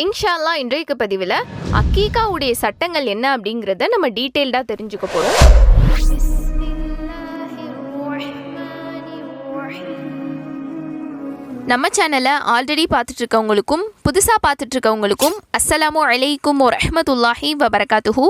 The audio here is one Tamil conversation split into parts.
இன்ஷால்லா இன்றைக்கு பதிவில் அக்கீகாவுடைய சட்டங்கள் என்ன அப்படிங்கிறத நம்ம டீட்டெயில்டாக தெரிஞ்சுக்க போகிறோம் நம்ம சேனலை ஆல்ரெடி பார்த்துட்டு இருக்கவங்களுக்கும் புதுசாக பார்த்துட்டு இருக்கவங்களுக்கும் அஸ்ஸலாமு அலைக்கும் ஒ ரஹமத்துல்லாஹி வபரகாத்துஹூ.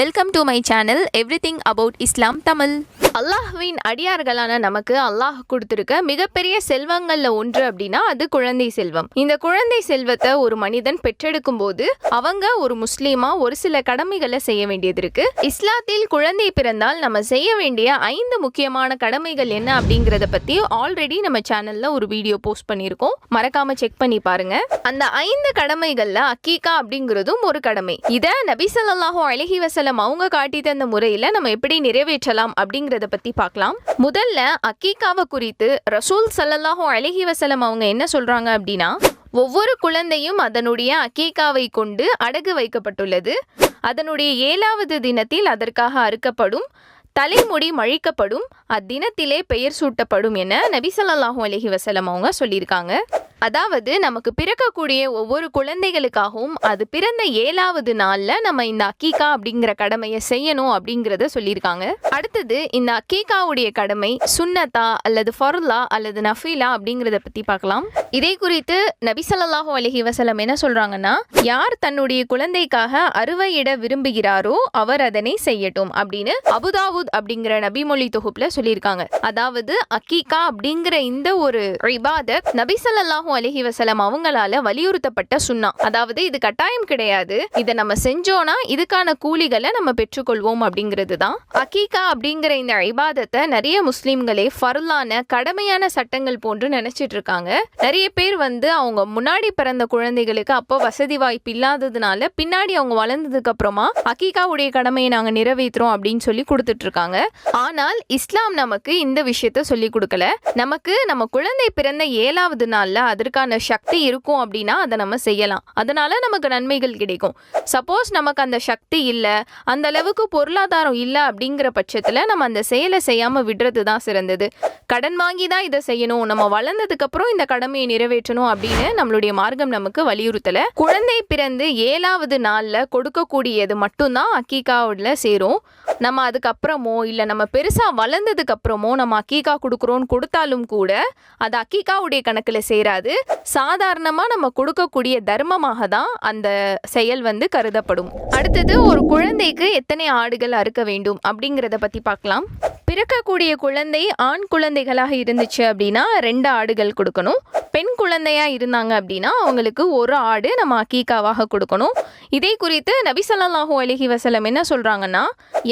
Welcome to my channel everything about Islam Tamil அல்லாஹ்வின் அடியார்களான நமக்கு அல்லாஹ் கொடுத்துருக்க மிகப்பெரிய செல்வங்கள்ல ஒன்று அப்படின்னா அது குழந்தை செல்வம். இந்த குழந்தை செல்வத்தை ஒரு மனிதன் பெற்றெடுக்கும் போது அவங்க ஒரு முஸ்லீமா ஒரு சில கடமைகளை செய்ய வேண்டியது இருக்கு. இஸ்லாத்தில் குழந்தை பிறந்தால் நம்ம செய்ய வேண்டிய ஐந்து முக்கியமான கடமைகள் என்ன அப்படிங்கறத பத்தி ஆல்ரெடி நம்ம சேனல்ல ஒரு வீடியோ போஸ்ட் பண்ணியிருக்கோம். மறக்காம செக் பண்ணி பாருங்க. அந்த ஐந்து கடமைகள்ல அக்கீகா அப்படிங்கிறதும் ஒரு கடமை. இத நபி அழகி அலைஹி வஸல்லம் அவங்க காட்டி தந்த முறையில நம்ம எப்படி நிறைவேற்றலாம் அப்படிங்கறத பத்தி பார்க்கலாம். முதல்ல அக்கீக்காவை குறித்து ரசூல் ஸல்லல்லாஹு அலைஹி வசலம் அவங்க என்ன சொல்றாங்க அப்படின்னா ஒவ்வொரு குழந்தையும் அதனுடைய அக்கீக்காவை கொண்டு அடகு வைக்கப்பட்டுள்ளது. அதனுடைய ஏழாவது தினத்தில் அதற்காக அறுக்கப்படும் தலைமுடி மழிக்கப்படும் அத்தினத்திலே பெயர் சூட்டப்படும் என நபி சல்லாஹூ அலஹி வசலம் அவங்க சொல்லியிருக்காங்க. அதாவது நமக்கு பிறக்கக்கூடிய ஒவ்வொரு குழந்தைகளுக்காகவும் அது பிறந்த ஏழாவது நாள்ல நம்ம இந்த அக்கீகா அப்படிங்கிற கடமையை செய்யணும் அப்படிங்கிறத சொல்லியிருக்காங்க. அடுத்தது இந்த அக்கீகாவுடைய கடமை சுன்னத்தா அல்லது ஃபர்லா அல்லது நஃபீலா அப்படிங்கிறத பத்தி பார்க்கலாம். இதை குறித்து நபி அலஹி வசலம் என்ன சொல்றாங்கன்னா யார் தன்னுடைய குழந்தைக்காக அறுவையிட விரும்புகிறாரோ அவர் அதனை செய்யட்டும் அப்படின்னு அபுதாவுத் அப்படிங்கிற நபிமொழி தொகுப்புல சொல்லியிருக்காங்க. அதாவது அக்கீகா அப்படிங்கிற இந்த ஒரு இபாதத் நபி அலஹி வசலம் அவங்களால வலியுறுத்தப்பட்ட சுண்ணா. அதாவது இது கட்டாயம் கிடையாது. இதை நம்ம செஞ்சோம்னா இதுக்கான கூலிகளை நம்ம பெற்றுக்கொள்வோம் அப்படிங்கிறது தான். அக்கீகா அப்படிங்கிற இந்த ஐபாதத்தை நிறைய முஸ்லீம்களே ஃபர்லான கடமையான சட்டங்கள் போன்று நினைச்சிட்டு இருக்காங்க. நிறைய பேர் வந்து அவங்க முன்னாடி பிறந்த குழந்தைகளுக்கு அப்போ வசதி வாய்ப்பு இல்லாததுனால பின்னாடி அவங்க வளர்ந்ததுக்கு அப்புறமா அக்கீகாவுடைய கடமையை நாங்கள் நிறைவேற்றுறோம் அப்படின்னு சொல்லி கொடுத்துட்டு இருக்காங்க. ஆனால் இஸ்லாம் நமக்கு இந்த விஷயத்த சொல்லி கொடுக்கல. நமக்கு நம்ம குழந்தை பிறந்த ஏழாவது நாள்ல அதற்கான சக்தி இருக்கும் அப்படின்னா அதை நம்ம செய்யலாம். அதனால நமக்கு நன்மைகள் கிடைக்கும். சப்போஸ் நமக்கு அந்த சக்தி இல்லை அந்த அளவுக்கு பொருளாதாரம் இல்லை அப்படிங்கிற பட்சத்தில் நம்ம அந்த செயலை செய்யாமல் விடுறது தான் சிறந்தது. கடன் வாங்கி தான் இதை செய்யணும். நம்ம வளர்ந்ததுக்கப்புறம் இந்த கடமையை நிறைவேற்றணும் அப்படின்னு நம்மளுடைய மார்க்கம் நமக்கு வலியுறுத்தலை. குழந்தை பிறந்து ஏழாவது நாளில் கொடுக்கக்கூடியது மட்டும்தான் அக்கீகாவில் சேரும். நம்ம அதுக்கப்புறமோ இல்லை நம்ம பெருசாக வளர்ந்ததுக்கப்புறமோ நம்ம அக்கீகா கொடுக்குறோன்னு கொடுத்தாலும் கூட அது அக்கீகாவுடைய கணக்கில் சேராது. சாதாரணமாக நம்ம கொடுக்கக்கூடிய தர்மமாக தான் அந்த செயல் வந்து கருதப்படும். அடுத்தது ஒரு குழந்தைக்கு எத்தனை ஆடுகள் அறுக்க வேண்டும் அப்படிங்கிறத பற்றி பார்க்கலாம். பிறக்கக்கூடிய குழந்தை ஆண் குழந்தைகளாக இருந்துச்சு அப்படின்னா ரெண்டு ஆடுகள் கொடுக்கணும். பெண் குழந்தையா இருந்தாங்க அப்படின்னா அவங்களுக்கு ஒரு ஆடு நம்ம அக்கீக்காவாக கொடுக்கணும். இதை குறித்து நபிசல்லாஹூ அலிஹி வசலம் என்ன சொல்றாங்கன்னா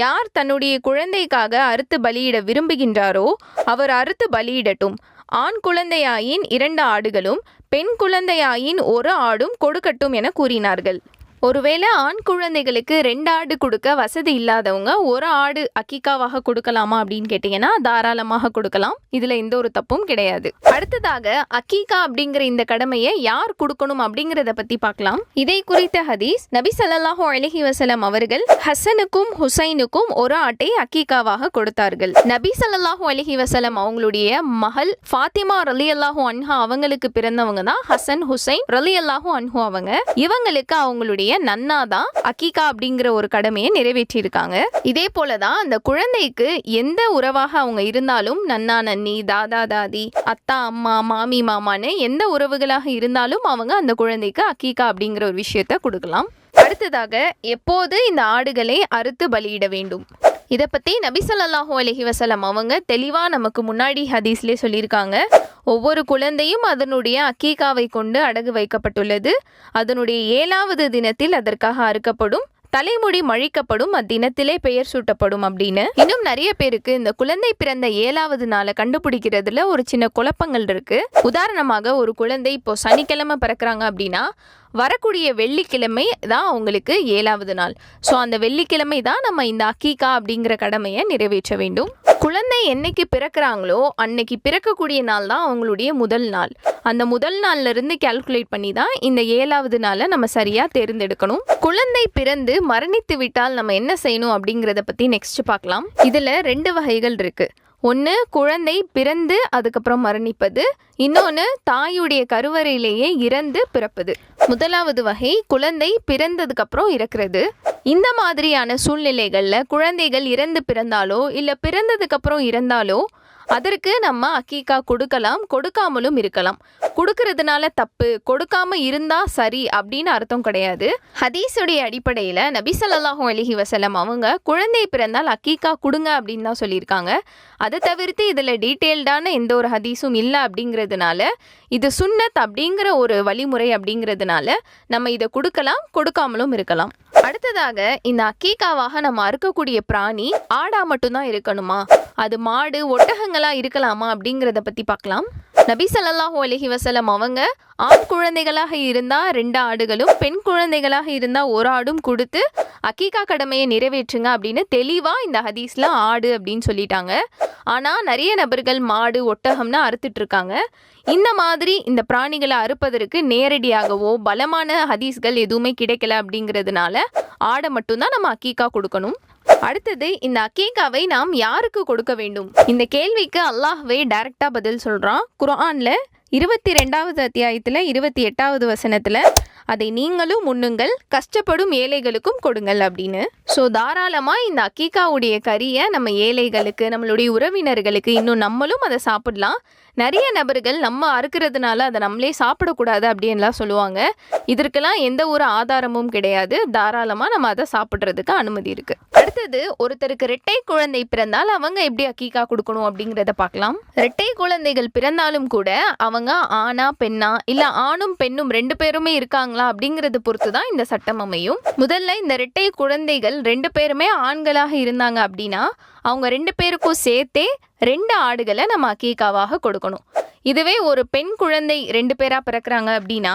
யார் தன்னுடைய குழந்தைக்காக அறுத்து பலியிட விரும்புகின்றாரோ அவர் அறுத்து பலியிடட்டும். ஆண் குழந்தையாயின் இரண்டு ஆடுகளும் பெண் குழந்தையாயின் ஒரு ஆடும் கொடுக்கட்டும் என கூறினார்கள். ஒருவேளை ஆண் குழந்தைகளுக்கு ரெண்டு ஆடு கொடுக்க வசதி இல்லாதவங்க ஒரு ஆடு அக்கிக்காவாக கொடுக்கலாமா அப்படின்னு கேட்டிங்கன்னா தாராளமாக கொடுக்கலாம். இதில் எந்த ஒரு தப்பும் கிடையாது. அடுத்ததாக அக்கீகா அப்படிங்கிற இந்த கடமையை யார் கொடுக்கணும் அப்படிங்கிறத பற்றி பார்க்கலாம். இதை குறித்த ஹதீஸ் நபி சல்லாஹூ அலஹி வசலம் அவர்கள் ஹசனுக்கும் ஹுசைனுக்கும் ஒரு ஆட்டை அக்கீகாவாக கொடுத்தார்கள். நபி சல்லாஹூ அலஹி வசலம் அவங்களுடைய மகள் ஃபாத்திமா ரலி அல்லாஹூ அன்ஹா அவங்களுக்கு பிறந்தவங்க தான் ஹசன் ஹுசைன் ரலி அல்லாஹூ அன்ஹு அவங்க. இவங்களுக்கு அவங்களுடைய நன்னா தான் அக்கீகா அப்படிங்கிற ஒரு கடமையை நிறைவேற்றியிருக்காங்க. இதே போல தான் அந்த குழந்தைக்கு எந்த உறவாக அவங்க இருந்தாலும் நன்னா நன்னி தாதா தாதி அத்தா அம்மா மாமி மாமான்னு எந்த உறவுகளாக இருந்தாலும் அவங்க அந்த குழந்தைக்கு அக்கீகா அப்படிங்கிற ஒரு விஷயத்த கொடுக்கலாம். அடுத்ததாக எப்போது இந்த ஆடுகளை அறுத்து பலியிட வேண்டும்? இதை பற்றி நபி ஸல்லல்லாஹு அலைஹி வசலம் அவங்க தெளிவாக நமக்கு முன்னாடி ஹதீஸ்லேயே சொல்லியிருக்காங்க. ஒவ்வொரு குழந்தையும் அதனுடைய அக்கீகாவை கொண்டு அடகு வைக்கப்பட்டுள்ளது. அதனுடைய ஏழாவது தினத்தில் அதற்காக அறுக்கப்படும் தலைமுடி மழிக்கப்படும் அத்தினத்திலே பெயர் சூட்டப்படும் அப்படின்னு. இன்னும் நிறைய பேருக்கு இந்த குழந்தை பிறந்த ஏழாவது நாளை கண்டுபிடிக்கிறதுல ஒரு சின்ன குழப்பங்கள் இருக்கு. உதாரணமாக ஒரு குழந்தை இப்போ சனிக்கிழமை பிறக்கிறாங்க அப்படின்னா வரக்கூடிய வெள்ளிக்கிழமை தான் அவங்களுக்கு ஏழாவது நாள். ஸோ அந்த வெள்ளிக்கிழமை தான் நம்ம இந்த அக்கீகா அப்படிங்கிற கடமையை நிறைவேற்ற வேண்டும். குழந்தை என்னைக்கு பிறக்கிறாங்களோ அன்னைக்கு பிறக்கக்கூடிய நாள் தான் அவங்களுடைய முதல் நாள். அந்த முதல் நாள்ல இருந்து கால்குலேட் பண்ணி தான் இந்த ஏழாவது நாளை நம்ம சரியா தேர்ந்தெடுக்கணும். குழந்தை பிறந்து மரணித்து விட்டால் நம்ம என்ன செய்யணும் அப்படிங்கிறத பத்தி நெக்ஸ்ட் பார்க்கலாம். இதுல ரெண்டு வகைகள் இருக்கு. ஒன்று குழந்தை பிறந்து அதுக்கப்புறம் மரணிப்பது. இன்னொன்று தாயுடைய கருவறையிலேயே இறந்து பிறப்பது. முதலாவது வகை குழந்தை பிறந்ததுக்கப்புறம் இறக்கிறது. இந்த மாதிரியான சூழ்நிலைகளில் குழந்தைகள் இறந்து பிறந்தாலோ இல்லை பிறந்ததுக்கப்புறம் இறந்தாலோ அதற்கு நம்ம அக்கீக்கா கொடுக்கலாம் கொடுக்காமலும் இருக்கலாம். கொடுக்கறதுனால தப்பு கொடுக்காம இருந்தா சரி அப்படின்னு அர்த்தம் கிடையாது. ஹதீஸுடைய அடிப்படையில் நபி ஸல்லல்லாஹு அலைஹி வஸல்லம் அவங்க குழந்தை பிறந்தால் அக்கீக்கா கொடுங்க அப்படின்னு தான் சொல்லியிருக்காங்க. அதை தவிர்த்து இதில் டீட்டெயில்டான எந்த ஒரு ஹதீஸும் இல்லை அப்படிங்கிறதுனால இது சுன்னத் அப்படிங்கிற ஒரு வழிமுறை அப்படிங்கிறதுனால நம்ம இதை கொடுக்கலாம் கொடுக்காமலும் இருக்கலாம். அடுத்ததாக இந்த அக்கீக்காவாக நம்ம அறுக்கக்கூடிய பிராணி ஆடா மட்டும்தான் இருக்கணுமா? அது மாடு ஒட்டகங்கள் இருக்கலாமா அப்படிங்கிறத பத்தி பார்க்கலாம். நபி ஸல்லல்லாஹு அலஹி வசலம் அவங்க ஆண் குழந்தைகளாக இருந்தா ரெண்டு ஆடுகளும் பெண் குழந்தைகளாக இருந்தா ஒரு ஆடும் கொடுத்து அக்கீகா கடமையை நிறைவேற்றுங்க அப்படின்னு தெளிவா இந்த ஹதீஸ்ல ஆடு அப்படின்னு சொல்லிட்டாங்க. ஆனா நிறைய நபர்கள் மாடு ஒட்டகம்னு அறுத்துட்டு இருக்காங்க. இந்த மாதிரி இந்த பிராணிகளை அறுப்பதற்கு நேரடியாகவோ பலமான ஹதீஸ்கள் எதுவுமே கிடைக்கல அப்படிங்கிறதுனால ஆடை மட்டும்தான் நம்ம அக்கீக்கா கொடுக்கணும். அடுத்தது இந்த அக்கீகாவை நாம் யாருக்கு கொடுக்க வேண்டும்? இந்த கேள்விக்கு அல்லாஹ்வே டைரக்டா பதில் சொல்றான். குரான்ல இருபத்தி ரெண்டாவது அத்தியாயத்தில் இருபத்தி எட்டாவது வசனத்தில் அதை நீங்களும் உண்ணுங்கள் கஷ்டப்படும் ஏழைகளுக்கும் கொடுங்கள் அப்படின்னு. ஸோ தாராளமாக இந்த அக்கீக்காவுடைய கறியை நம்ம ஏழைகளுக்கு நம்மளுடைய உறவினர்களுக்கு இன்னும் நம்மளும் அதை சாப்பிடலாம். நிறைய நபர்கள் நம்ம அறுக்கிறதுனால அதை நம்மளே சாப்பிடக்கூடாது அப்படின்லாம் சொல்லுவாங்க. இதற்கெல்லாம் எந்த ஒரு ஆதாரமும் கிடையாது. தாராளமாக நம்ம அதை சாப்பிட்றதுக்கு அனுமதி இருக்குது அடுத்தது ஒருத்தருக்கு ரெட்டை குழந்தை பிறந்தால் அவங்க எப்படி அக்கீக்கா கொடுக்கணும் அப்படிங்கிறத பார்க்கலாம். ரெட்டை குழந்தைகள் பிறந்தாலும் கூட அவங்க ஆணா பெண்ணா இல்லை ஆணும் பெண்ணும் ரெண்டு பேருமே இருக்காங்களா அப்படிங்கிறத பொறுத்து தான் இந்த சட்டம் அமையும். முதல்ல இந்த ரெட்டை குழந்தைகள் ரெண்டு பேருமே ஆண்களாக இருந்தாங்க அப்படின்னா அவங்க ரெண்டு பேருக்கும் சேர்த்தே ரெண்டு ஆடுகளை நம்ம அக்கீக்காவாக கொடுக்கணும். இதுவே ஒரு பெண் குழந்தை ரெண்டு பேராக பிறக்கிறாங்க அப்படின்னா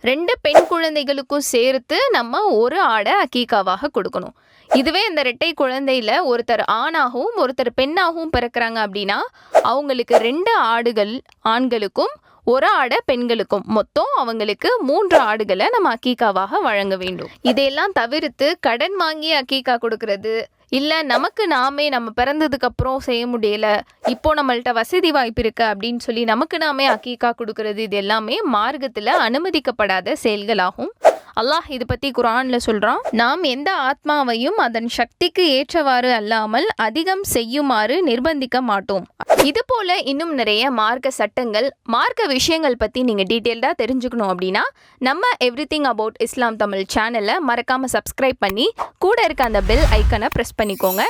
ரெண்டு பெண் குழந்தைகளுக்கும் சேர்த்து நம்ம ஒரு ஆடை அக்கீக்காவாக கொடுக்கணும். இதுவே இந்த ரெட்டை குழந்தையில ஒருத்தர் ஆணாகவும் ஒருத்தர் பெண்ணாகவும் பிறக்கிறாங்க அப்படின்னா அவங்களுக்கு ரெண்டு ஆடுகள் ஆண்களுக்கும் ஒரு ஆடை பெண்களுக்கும் மொத்தம் அவங்களுக்கு மூன்று ஆடுகளை நம்ம அக்கீக்காவாக வழங்க வேண்டும். இதையெல்லாம் தவிர்த்து கடன் வாங்கி அக்கீக்கா கொடுக்கறது இல்லை நமக்கு நாமே நம்ம பிறந்ததுக்கு அப்புறம் செய்ய முடியல இப்போ நம்மள்ட்ட வசதி வாய்ப்பு இருக்கு அப்படின்னு சொல்லி நமக்கு நாமே அக்கீக்கா கொடுக்கறது இது எல்லாமே மார்க்கத்தில் அனுமதிக்கப்படாத செயல்களாகும். அல்லாஹ் இது பற்றி குரானில் சொல்கிறான் நாம் எந்த ஆத்மாவையும் அதன் சக்திக்கு ஏற்றவாறு அல்லாமல் அதிகம் செய்யுமாறு நிர்பந்திக்க மாட்டோம். இது போல இன்னும் நிறைய மார்க்க சட்டங்கள் மார்க்க விஷயங்கள் பற்றி நீங்கள் டீட்டெயில்டாக தெரிஞ்சுக்கணும் அப்படின்னா நம்ம everything about Islam Tamil சேனலை மறக்காமல் சப்ஸ்கிரைப் பண்ணி கூட இருக்க அந்த பெல் ஐக்கனை ப்ரெஸ் பண்ணிக்கோங்க.